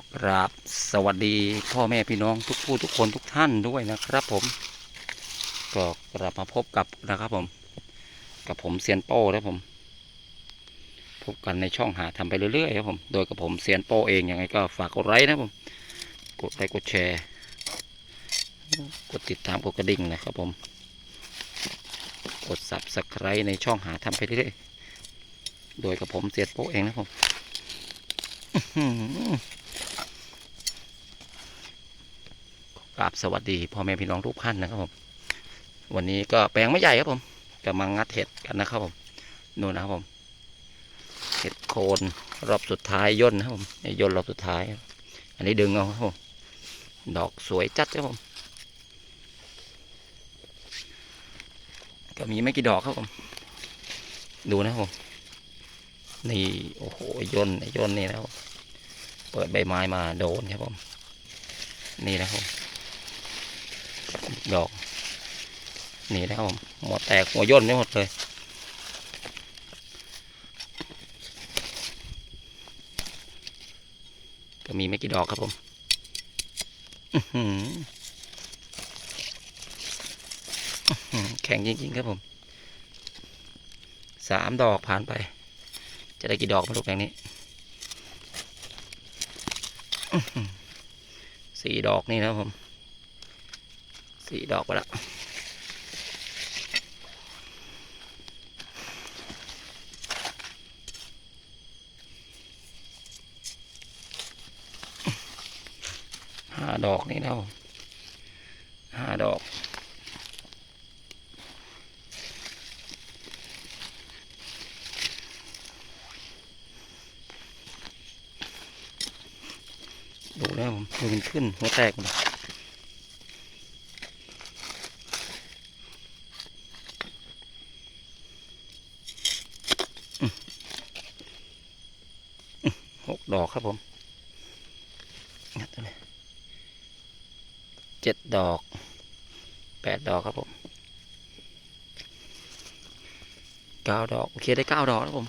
กราบสวัสดีพ่อแม่พี่น้องทุกผู้ทุกคนทุกท่านด้วยนะครับ ผมก็กลับมาพบกับนะครับ ผม กับผมเซียนโป้นะผม พบกันในช่องหาทำไปเรื่อยๆครับผม โดยกับผมเซียนโป้เองยังไงก็ฝากกดไลค์นะผมกดไลค์กดแชร์ กดติดตามกดกระดิ่งนะครับผม กด subscribe ในช่องหาทำไปเรื่อยๆโดยกับผมเซียนโป้เองนะผม อื้อหือก ราบสวัสดีพ่อแม่พี่น้องทุกท่านนะครับผมวันนี้ก็แปลงไม่ใหญ่ครับผมกำลังงัดเห็ดกันนะครับผมนู่นนะครับผมเห็ดโคนรอบสุดท้ายย่นนะครับผมย่นรอบสุดท้าย อันนี้ดึงเอาครับผมดอกสวยจัดครับผมก็มีไม่กี่ดอกครับผม ดูนะครับผมนี่โอ้โหย่นย่นนี่นะครับผมเปิดใบไม้มาโดนครับผม นี่นะครับผม ดอก นี่นะครับผมหัวแตกหัวย่นไม่หมดเลย ก็มีไม่กี่ดอกครับผมแข็งจริงๆครับผม สามดอกผ่านไป จะได้กี่ดอกม่รู้แปลงนี้สี่ดอกนี่นะครับผม สี่ดอกไปแล้วห้าดอกนี่นะครับผมห้าดอกดูแล้วผมดูมันขึ้นหัวแตกหมดเลยอืมอืม หกดอกครับผมเจ็ดดอกแปดดอกครับผมเก้าดอก โอเคได้เก้าดอกแล้วผม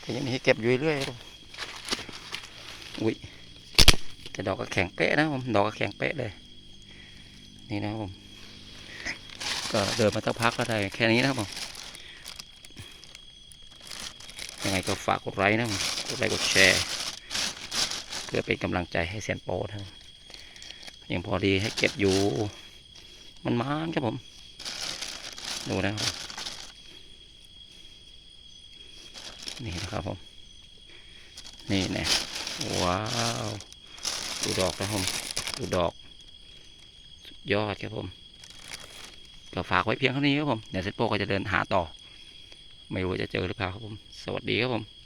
แต่ยังมีให้เก็บอยู่เรื่อยๆครับอุ้ยแต่ดอกก็แข็งเป๊ะนะผมดอกก็แข็งเป๊ะเลย นี่นะผมก็เดินมาสักพักก็ได้แค่นี้นะครับผมยังไงก็ฝากกดไลค์นะครับผม ดไลค์กดแชร์ เพื่อเป็นกำลังใจให้เซียนโปนะครับยังพอดีให้เก็บอยู่ มันมานครับผม ดูนะครับ นี่นะครับผม นี่น่ว้าว ดูดอกนะครับผม ดูดอกสุดยอดครับผมก็ฝากไว้เพียงเท่านี้ครับผม เดี๋ยวเซตโปก็จะเดินหาต่อ ไม่รู้จะเจอหรือเปล่าครับผม สวัสดีครับผม